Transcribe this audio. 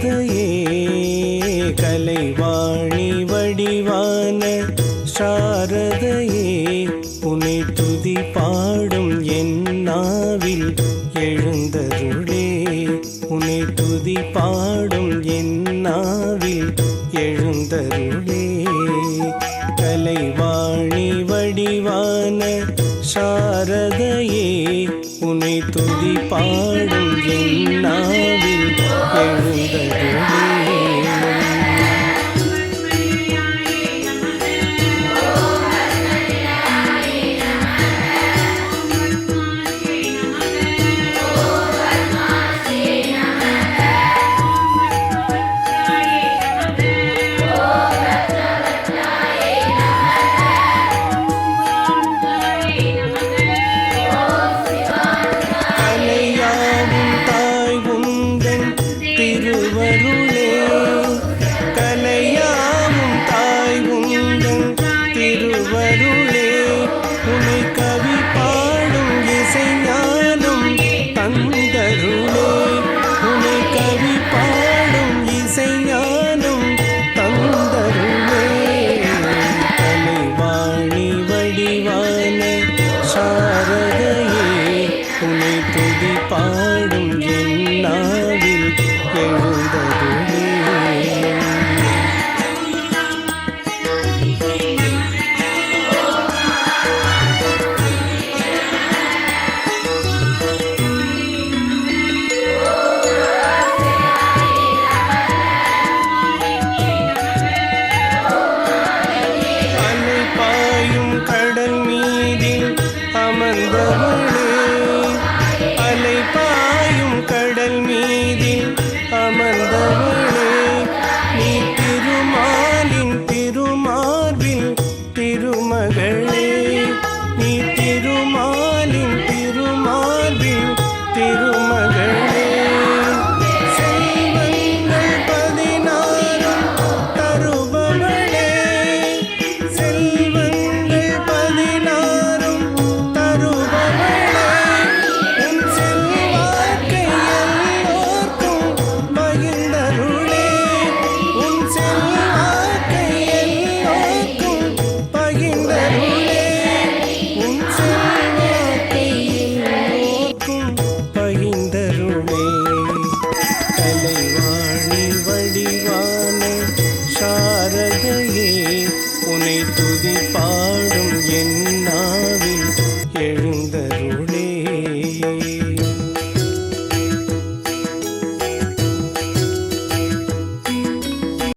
கதையே கலைவாணி வடிவான சாரதையே உனை துதி பாடும் என்னாவில் எழுந்தருளே. உனை துதி பாடும் என்னாவில் எழுந்தருளே. கலைவாணி வடிவான சாரதையே உனை துதி பாடும் என்னாவில் எழு எழுந்தருளே கலையாவும் திருவருளே. உனை கவி பாடும் இசைஞானம் தந்தருளே. உனை கவி பாடும் இசைஞானம் தந்தருளே. கலைவாணி வடிவான சாரதையே. உன்னை துதி பாடும் என் நாவில் எழுந்தருளே Prabhu